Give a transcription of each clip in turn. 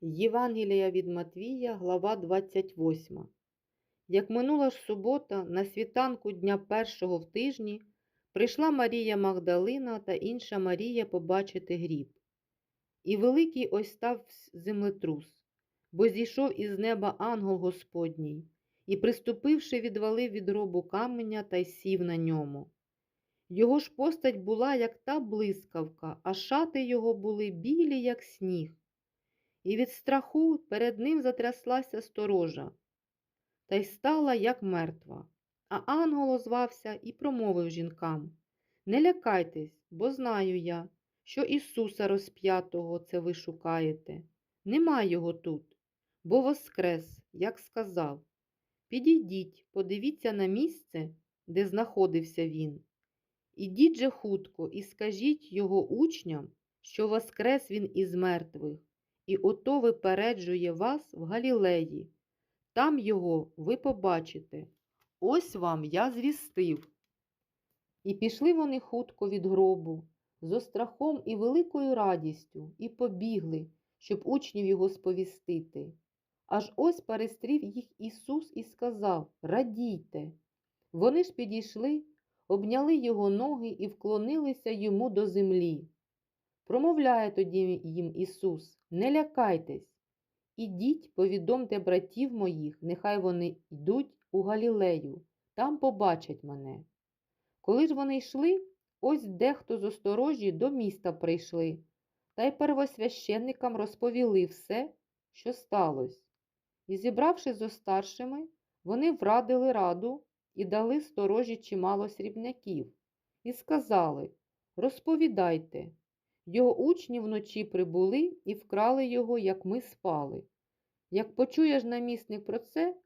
Євангелія від Матвія, глава 28. Як минула ж субота, на світанку дня першого в тижні прийшла Марія Магдалина та інша Марія побачити гріб. І великий ось став землетрус, бо зійшов із неба ангел Господній, і, приступивши, відвалив від гробу каменя та й сів на ньому. Його ж постать була, як та блискавка, а шати його були білі, як сніг. І від страху перед ним затряслася сторожа, та й стала, як мертва. А ангел озвався і промовив жінкам Не лякайтесь, бо знаю я, що Ісуса розп'ятого це ви шукаєте. Нема його тут, бо воскрес, як сказав. Підійдіть, подивіться на місце, де знаходився він. Ідіть же хутко і скажіть його учням, що воскрес він із мертвих, і ото випереджує вас в Галілеї. Там його ви побачите. Ось вам я звістив. І пішли вони хутко від гробу, з острахом і великою радістю, і побігли, щоб учнів його сповістити. Аж ось перестрів їх Ісус і сказав Радійте. Вони ж підійшли, обняли його ноги і вклонилися йому до землі. Промовляє тоді їм Ісус, не лякайтесь, ідіть, повідомте братів моїх, нехай вони йдуть у Галілею, там побачать мене. Коли ж вони йшли, ось дехто з осторожі до міста прийшли, та й первосвященникам розповіли все, що сталося. І, зібравши зо старшими, вони врадили раду і дали сторожі чимало срібняків, і сказали Розповідайте, його учні вночі прибули і вкрали його, як ми спали. Як почуєш намісник про це,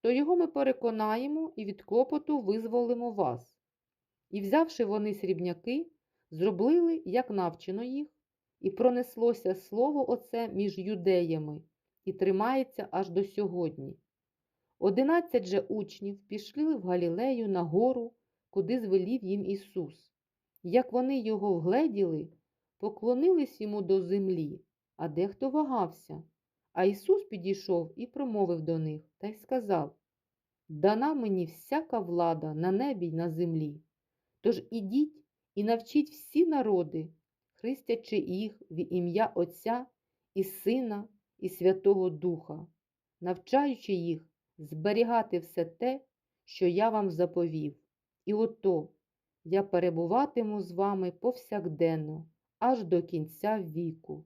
то його ми переконаємо і від клопоту визволимо вас. І, взявши вони срібняки, зробили, як навчено їх, і пронеслося слово оце між юдеями і тримається аж до сьогодні. Одинадцять же учнів пішли в Галілею на гору, куди звелів їм Ісус. Як вони його вгледіли, поклонились йому до землі, а дехто вагався. А Ісус підійшов і промовив до них та й сказав Дана мені всяка влада на небі й на землі. Тож ідіть і навчіть всі народи, хрестячи їх в ім'я Отця і Сина і Святого Духа, навчаючи їх зберігати все те, що я вам заповів. І ото я перебуватиму з вами повсякденно, аж до кінця віку.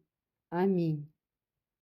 Амінь.